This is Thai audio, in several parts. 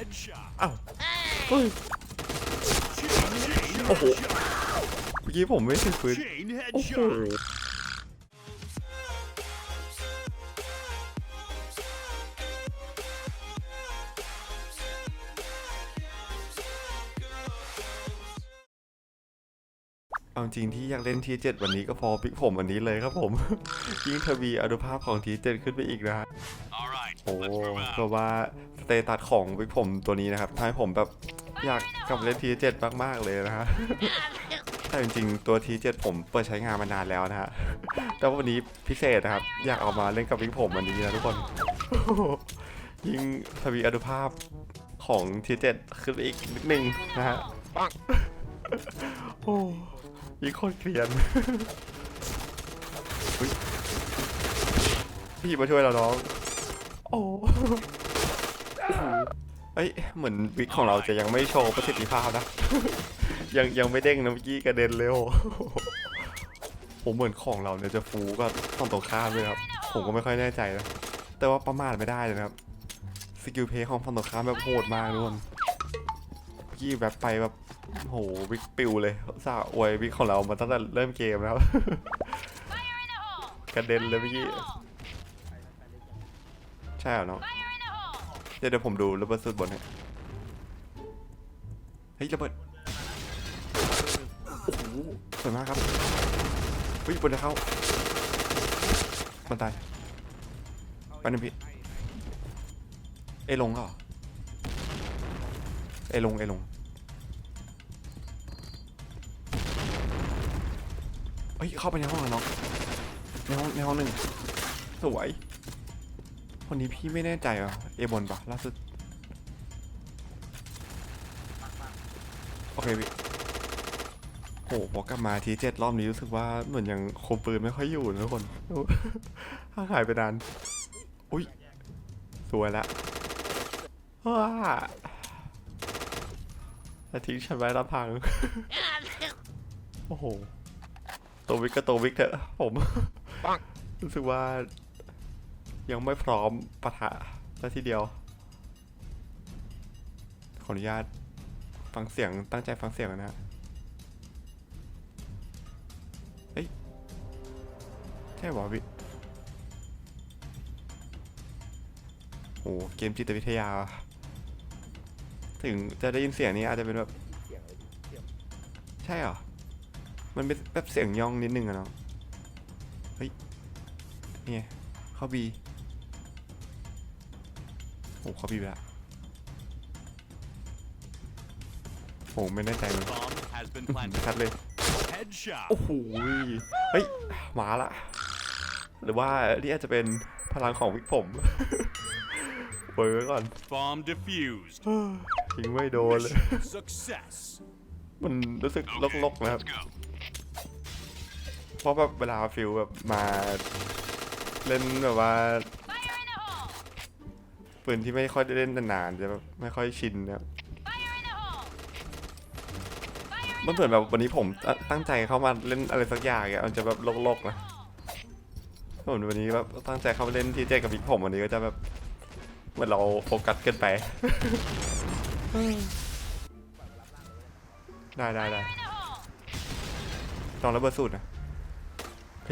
Headshot. อ้าวเฮ้ยโอ้โหเมื่อกี้ผมไม่ถึงปืน Chain โอ้โห เอาจริงที่อยากเล่นทีเจ็ดวันนี้ก็พอปิกผมวันนี้เลยครับผม ยิ่งทวีอนุภาพของทีเจ็ดขึ้นไปอีกนะฮะ All right, โอ้ let's move เพราะ out. ว่าสเตตัสของวิกผมตัวนี้นะครับทำให้ผมแบบอยากกลับมาเล่นทีเจ็ดมากๆเลยนะฮะแต่จริงๆตัวทีเจ็ดผมเปิดใช้งานมานานแล้วนะฮะแต่ว่าวันนี้พิเศษนะครับ อยากเอามาเล่นกับวิกผมวันนี้นะทุกคน ยิ่งทวีอนุภาพของทีเจ็ดขึ้นไปอีกนิดนึงนะฮะปังโอ้ ยิงโคตรเกลียน พี่มาช่วยเราน้อง โอ้เอ้ย เหมือนวิกของเราจะยังไม่โชว์ประสิทธิภาพนะ ยังยังไม่เด้งนะเมื่อกี้กระเด็นเร็วผมเหมือนของเราเนี่ยจะฟูก็ต้องตรงข้ามเลยครับ ผมก็ไม่ค่อยแน่ใจนะ แต่ว่าประมาทไม่ได้เลยนะครับ สกิลเพย์ของฝั่งตรงข้ามแบบโหดมากทุกคนเมื่อกี้แบบไปแบบ โหวิกปิวเลยสาอวยวิกของเรามาตั้งแต่เริ่มเกมแล้ว Fire in the hole! กระเด็นเลยเมื่อกี้ Hole! ใช่เหรอน้อง Fire in the hole! เดี๋ยวเดี๋ยวผมดูระเบิดสุดบนให้เฮ้ยระเบิดโอ้โหสวยมากครับเฮ้ยบนจะเข้ามันตายปันนพี่เอลงก็เหรอเอลงเอลง เฮ้ยเข้าไปในห้องแล้วน้องในห้องในห้องหนึ่งสวย คนนี้พี่ไม่แน่ใจอะเอบนปะล่าสุดโอเคพี่โหพอกลับมาทีเจ็ดรอบนี้รู้สึกว่าเหมือนยังคมปืนไม่ค่อยอยู่นะทุกคนห่างหายไปนานอุ้ยสวยละว้าแล้วทิ้งฉันไว้ลำพัง โอ้โห ตัววิกก็ตัววิกเถอะผมรู้สึกว่า ยังไม่พร้อมปะทะซะทีเดียว ขออนุญาตฟังเสียงตั้งใจฟังเสียงก่อนนะฮะเฮ้ยใช่เหรอพี่โอ้เกมจิตวิทยา ถึงจะได้ยินเสียงนี้อาจจะเป็นแบบ ใช่เหรอ มันเป็นแบบเสียงย่องนิดนึงอะเนาะ เฮ้ย นี่ไงเข้าบีโอ้เข้าบีไปละโอ้ไม่แน่ใจมัน Bomb has been อื้อหือ planted. ชัดเลย Headshot. โอ้โหเฮ้ย มาละ หรือว่านี่อาจจะเป็นพลังของวิกผมเปิดไว้ก่อน Bomb defused. ยิงไม่โดนเลย Mission success. มันรู้สึก Okay, ลกๆนะครับ let's go. เพราะแบบเวลาฟิลแบบมาเล่นแบบว่าปืนที่ไม่ค่อยได้เล่นนานๆจะแบบไม่ค่อยชินนะมันเหมือนแบบวันนี้ผมตั้งใจเข้ามาเล่นอะไรสักอย่างอะมันจะแบบโลกๆนะส่วนวันนี้แบบตั้งใจเข้ามาเล่นที่เจกับบิ๊กผมวันนี้ก็จะแบบเหมือนเราโฟกัสเกินไป ได้ได้ได้ลองระเบิดสูตรนะ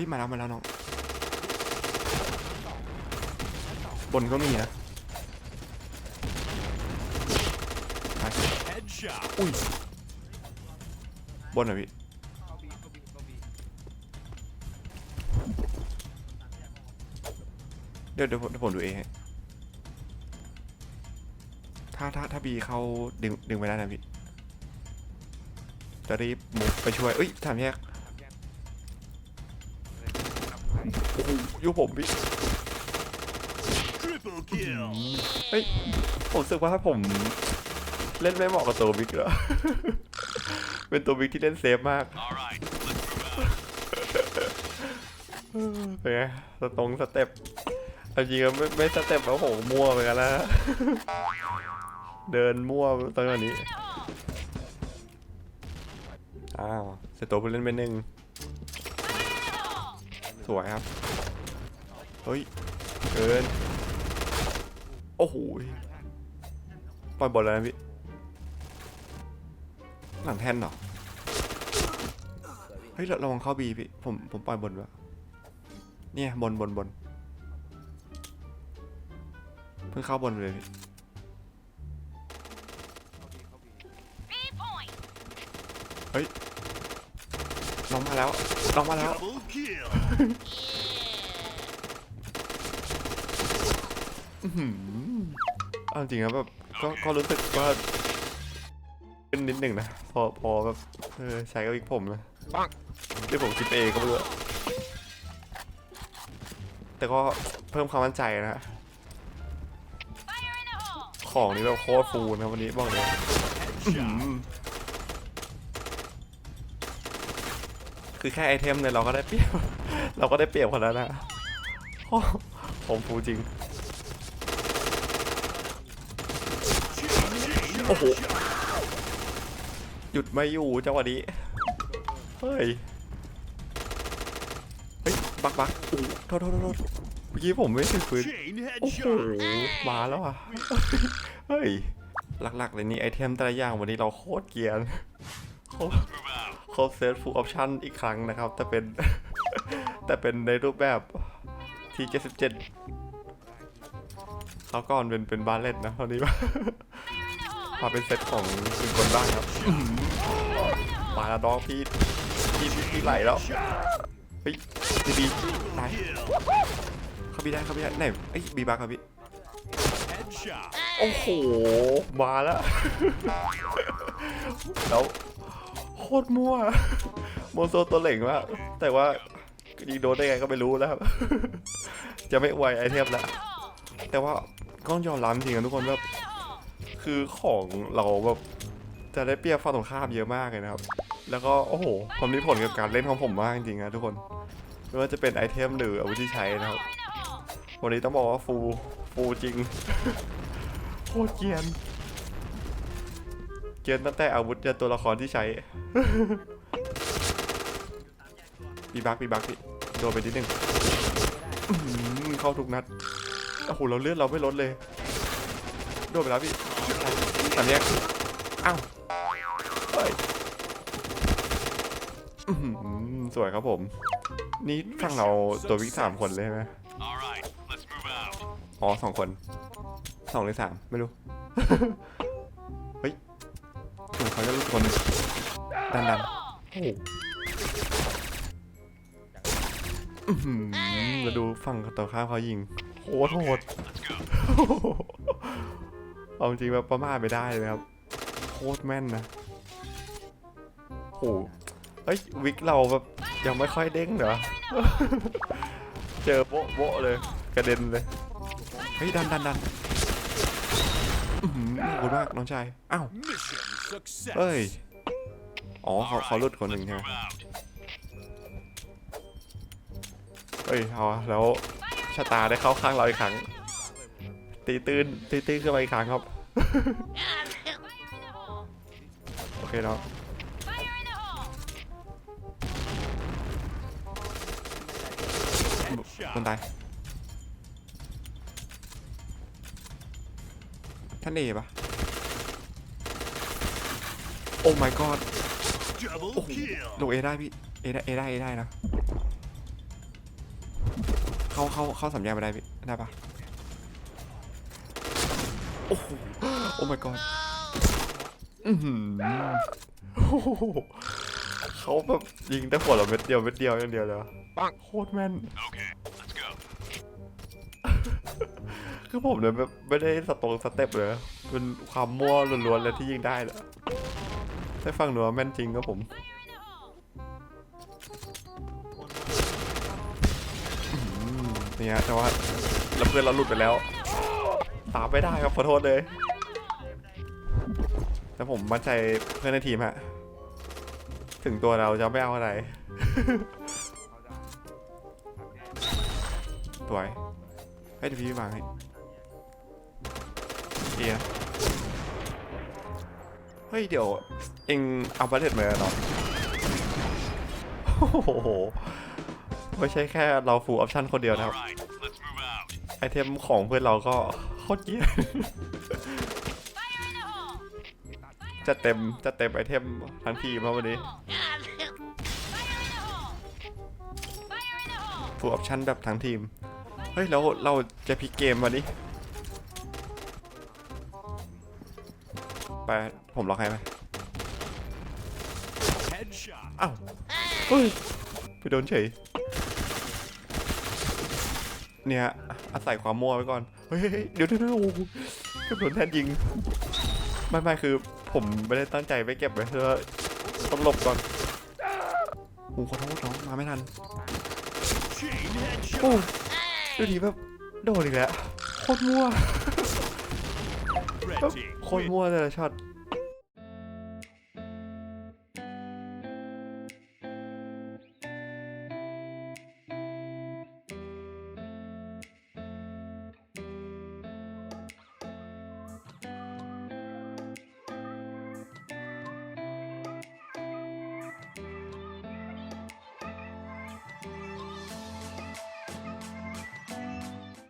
ฮ้ยมาแล้วมาแล้วน้องบนก็มีนะไป Headshot. อุ้ยบนเหรอพี่เดี๋ยวเดี๋ยวผมเดี๋ยวผมดูเองให้ถ้าถ้าถ้าบีเข้าดึงดึงไปได้นะพี่จะรีบมุกไปช่วยเอ้ยทำแยก โอ้โหอยู่ผมพี่ Triple kill. เฮ้ยผมรู้สึกว่าถ้าผมเล่นไม่เหมาะกับตัวบิ๊กเหรอ เป็นตัวบิ๊กที่เล่นเซฟมาก All right, let's move out. เป็นไงสตรงสเต็ปเอาจริงๆไม่ไม่สเต็ปแล้วโหมั่วเหมือนกันนะเดินมั่วตอนนี้ in the hole! อ้าวเสร็จตัวผู้เล่นไปหนึ่ง Fire in the hole! สวยครับ เฮ้ย เกิน โอ้โหปล่อยบนแล้วนะพี่ หลังแท่นเหรอ เฮ้ยระระวังเข้าบีพี่ ผม ผมปล่อยบนด้วยเนี่ยบนบนบนเพิ่งเข้าบนไปเลยพี่ B point. น้องมาแล้วน้องมาแล้ว อื้อหือเอาจริงนะแบบก็ก็รู้สึกว่าขึ้นนิดหนึ่งนะ พอพอแบบเออใช้กับวิกผมนะที่ผมคิดเองก็ไม่รู้อะแต่ก็เพิ่มความมั่นใจนะ Fire in the hole. ของนี้แบบโคตรฟูนะวันนี้บอกเลยคือแค่ไอเทมเนี่ยเราก็ได้เปรียบ เราก็ได้เปรียบคนแล้วนะโอ้ผมฟูจริง โอ้โห หยุดไม่อยู่จังหวะนี้ เฮ้ย เฮ้ย บักบักโอ้โหโทษโทษโทษเมื่อกี้ผมไม่ถึงปืนโอ้โหมาแล้วอะ เฮ้ย หลักๆเลยนี่ไอเทมแต่ละอย่างวันนี้เราโคตรเกียนครโคตรเซตฟูลออปชั่นอีกครั้งนะครับ แต่เป็น แต่เป็นในรูปแบบที่77เขาก่อนเป็นเป็นบาเลตนะตอนนี้ มาเป็นเซตของคืนคนบ้างครับอื้อหือมาแล้วน้องพี่พี่พี่พี่ไหลแล้วเฮ้ยบีบีตาย Kill. เขาบีได้เขาบีได้ไหนไอ้ยบีบักครับพี่ Headshot. โอ้โหมาแล้วแล้วโคตรมั่วโมโซตัวเหล่งมากแต่ว่ายิงโดนได้ไงก็ไม่รู้แล้วครับจะไม่อวยไอเทมแล้วแต่ว่าก็ต้องยอมรับจริงนะทุกคนว่า คือของเราแบบจะได้เปรียบฝั่งตรงข้ามเยอะมากเลยนะครับ แล้วก็โอ้โหมันมีผลกับการเล่นของผมมากจริงๆนะทุกคนไม่ว่าจะเป็นไอเทมหรืออาวุธที่ใช้นะครับ วันนี้ต้องบอกว่าฟูฟูจริงโคตรเกียนเกียนตั้งแต่อาวุธจนตัวละครที่ใช้ปีบักปีบักพี่โดนไปนิดนึงเข้าทุกนัดโอ้โหเราเลือดเราไม่ลดเลยโดนไปแล้วพี่ ตอนนี้ยอ้าวเฮ้ยอื้อหือสวยครับผม นี่ฝั่งเราตัววิกสามคนเลยใช่ไหม All right, let's move out. อ๋อสองคนสองหรือสามไม่รู้ เฮ้ยเหมือนเขาจะรู้คนดันดันโอ้โหอื้อหือมาดูฝั่งตัวข้ามเขายิงโหดโหด เอาจริงแบบประมาทไม่ได้เลยครับ โคตรแม่นนะโหเฮ้ยวิกเราแบบยังไม่ค่อยเด้งเหรอ เจอโบ๊ะโบ๊ะเลย กระเด็นเลย เฮ้ย ดันดันดันขอบคุณมากน้องชาย อ้าว เอ้ย อ๋อเขาเขาลุดคนหนึ่งใช่ไหมเอ้ยเอาแล้วชะตาได้เข้าข้างเราอีกครั้ง ตีตื้นตีตื้นขึ้นมาอีกครั้งครับ โอเคเนาะคนตายท่านเอปะโอ้ my god โอ้โหลงเอได้พี่เอได้เอได้เอได้นะ เข้าเข้าเข้าสามแยกไปได้พี่ได้ปะ โอ้โหโอ้ my god อือหือโอ้โหเขาแบบยิงแต่หัวเราเม็ดเดียวเม็ดเดียวอย่างเดียวเลยปังโคตรแม่น Okay, let's go. คือผมเนี่ยแบบไม่ได้สตรงสเต็ปเลยนะเป็นความมั่วล้วนๆเลยที่ยิงได้เลยได้ฟังหนูว่าแม่นจริงครับผม Fire in the hole. เนี่ยแต่ว่าแล้วเพื่อนเราหลุดไปแล้ว ตามไม่ได้ครับขอโทษเลยแต่ผมมั่นใจเพื่อนในทีมฮะถึงตัวเราจะไม่เอาอะไรสวยให้เดี๋ยวพี่วางให้เอียเฮ้ยเดี๋ยวเองเอาบัตเลตมาเหรอโอ้โหไม่ใช่แค่เราฟูลออปชั่นคนเดียวนะครับไอเทมของเพื่อนเราก็ คตรเกลียด Fire in the จะเต็มจะเต็มไอเทมทั้งทีมแล้ววันนี้ Fire in the hole! Fire in the hole! ฟูลออปชั่นแบบทั้งทีม เฮ้ยแล้วเราจะพลิกเกมวันนี้ไปผมล็อกให้ไหม Headshot. อ้าวเฮ้ยไปโดนเฉย เนี่ยอาศัยความมั่วไว้ก่อน เฮ้ยเดี๋ยวเดี๋ยวโอ้ก็บโดนแทนยิง ไม่ไม่คือผมไม่ได้ตั้งใจไปเก็บไว้เพื่อต้องหลบก่อนโอ้ขอโทษน้องมาไม่ทัน โอ้ดูดีแบบโดนอีกแล้วโคตรมั่วโคตรมั่วแต่ละช็อต